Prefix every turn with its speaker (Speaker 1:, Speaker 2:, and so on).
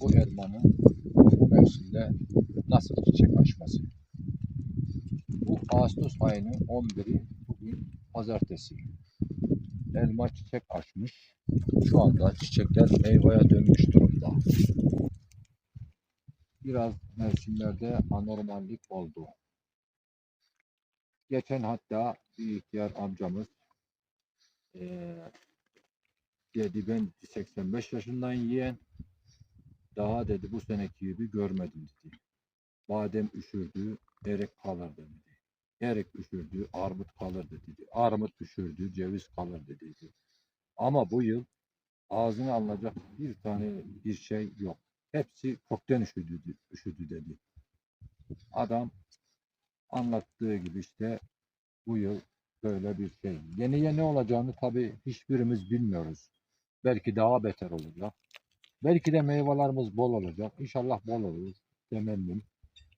Speaker 1: bu elmanın bu mevsimde nasıl çiçek açması. Bu Ağustos ayının 11'i bugün pazartesi. Elma çiçek açmış. Şu anda çiçekler meyveye dönmüş durumda. Biraz mevsimlerde anormallik oldu. Geçen hatta bir ihtiyar amcamız eee dedi ben 85 yaşındayım yeğen. Daha dedi bu seneki gibi görmedim dedi. Badem üşürdü, erik kalır dedi. Erik üşürdü, armut kalır dedi. Armut üşürdü, ceviz kalır dedi. Ama bu yıl ağzına alınacak bir tane bir şey yok. Hepsi kökten üşüdü, üşüdü dedi. Adam anlattığı gibi işte bu yıl böyle bir şey. Yeniye ne olacağını tabii hiçbirimiz bilmiyoruz. Belki daha beter olacak. Belki de meyvelerimiz bol olacak. İnşallah bol olur. Temennim.